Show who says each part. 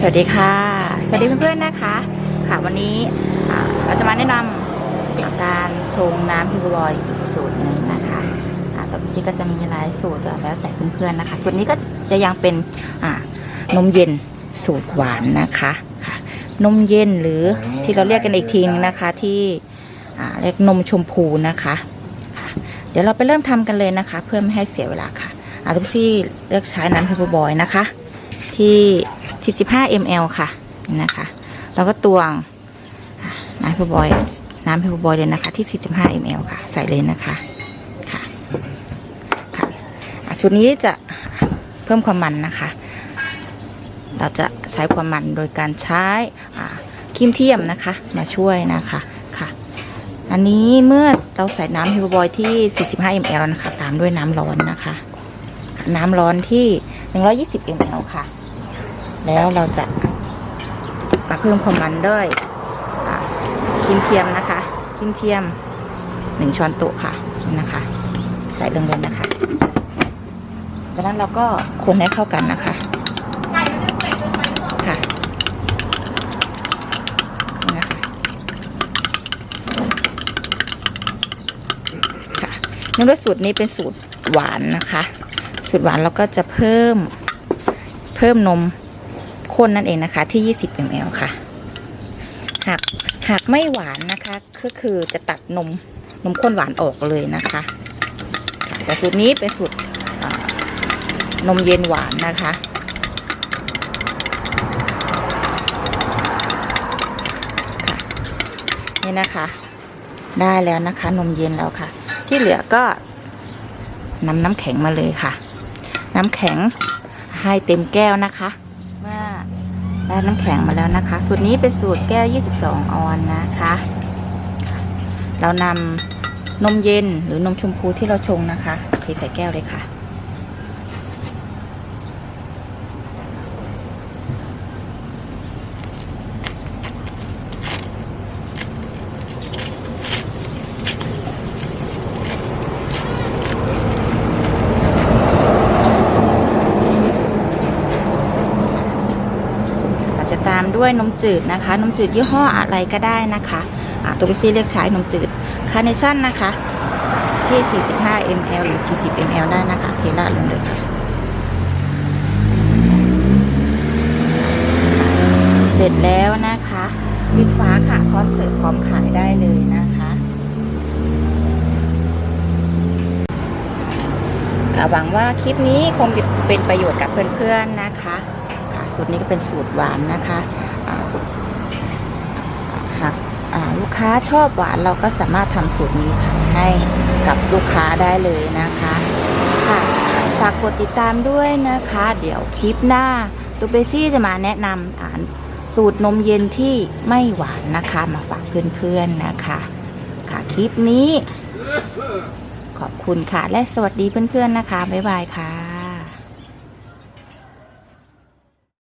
Speaker 1: สวัสดีค่ะ สวัสดีเพื่อนๆนะคะ ค่ะวันนี้เราจะมาแนะนำการชงน้ำฮิวบอยอีกสูตรหนึ่งนะคะต่อไปนี้ก็จะมีหลายสูตรแล้วแต่เพื่อนๆนะคะส่วนนี้ก็จะยังเป็นนมเย็นสูตรหวานนะคะค่ะนมเย็นหรือที่เราเรียกกันอีกทีนึงนะคะที่เรียกนมชมพูนะคะค่ะเดี๋ยวเราไปเริ่มทำกันเลยนะคะ เพื่อไม่ให้เสียเวลาค่ะอาทุกที่เลือกใช้น้ำฮิวบอยนะคะ ที่ 45 ml ค่ะนะคะ แล้วก็ตวงน้ำเพอร์บอยน้ำเพอร์บอยเลยนะคะ ที่ 45 ml ค่ะ ใส่เลยนะคะค่ะค่ะชุดนี้จะเพิ่มความมันนะคะ เราจะใช้ความมันโดยการใช้ครีมเทียมนะคะ มาช่วยนะคะค่ะอันนี้เมื่อเราใส่น้ำฮิวบอยที่ 45 ml แล้วนะคะ ตามด้วยน้ำร้อนนะคะ น้ำร้อนที่ 120 ml ค่ะ แล้วเราจะมาเพิ่มความมันด้วยครีมเทียมนะคะครีมเทียมหนึ่งช้อนโต๊ะค่ะนะคะ ใส่ลงเลยนะคะ จากนั้นเราก็คนให้เข้ากันนะคะค่ะนี่นะคะค่ะเนื่องด้วยสูตรนี้เป็นสูตรหวานนะคะ สูตรหวานเราก็จะเพิ่มเพิ่มนม ข้นนั่นเองนะคะ ที่ 20 ml ค่ะ หากหากไม่หวานนะคะ ก็คือจะตัดนมนมข้นหวานออกเลยนะคะ แต่สูตรนี้เป็นสูตรนมเย็นหวานนะคะนี่นะคะ ได้แล้วนะคะ นมเย็นแล้วค่ะ ที่เหลือก็นำน้ำแข็งมาเลยค่ะ น้ำแข็งให้เต็มแก้วนะคะ ได้น้ำแข็งมาแล้วนะคะ สูตรนี้เป็นสูตรแก้ว 22 ออนนะคะ เรานำนมเย็นหรือนมชมพูที่เราชงนะคะเทใส่แก้วเลยค่ะ จะตามด้วยนมจืดนะคะ นมจืดยี่ห้ออะไรก็ได้นะคะตัวพิซี่เรียกใช้นมจืดคาร์เนชั่นนะคะ ที่ 45 ml หรือ 40 ml ได้นะคะเทราลงเลยค่ะเสร็จแล้วนะคะปิดฟ้าค่ะพร้อมเสิร์ฟพร้อมขายได้เลยนะคะหวังว่าคลิปนี้คงเป็นประโยชน์กับเพื่อนๆนะคะคะ สูตรนี้ก็เป็นสูตรหวานนะคะอ่าหากลูกค้าชอบหวานเราก็สามารถทำสูตรนี้ให้กับลูกค้าได้เลยนะคะค่ะฝากกดติดตามด้วยนะคะ เดี๋ยวคลิปหน้าตูเบซี่จะมาแนะนำอ่านสูตรนมเย็นที่ไม่หวานนะคะ มาฝากเพื่อนๆนะคะ ค่ะคลิปนี้ ขอบคุณค่ะ และสวัสดีเพื่อนๆนะคะ บ๊ายบายค่ะ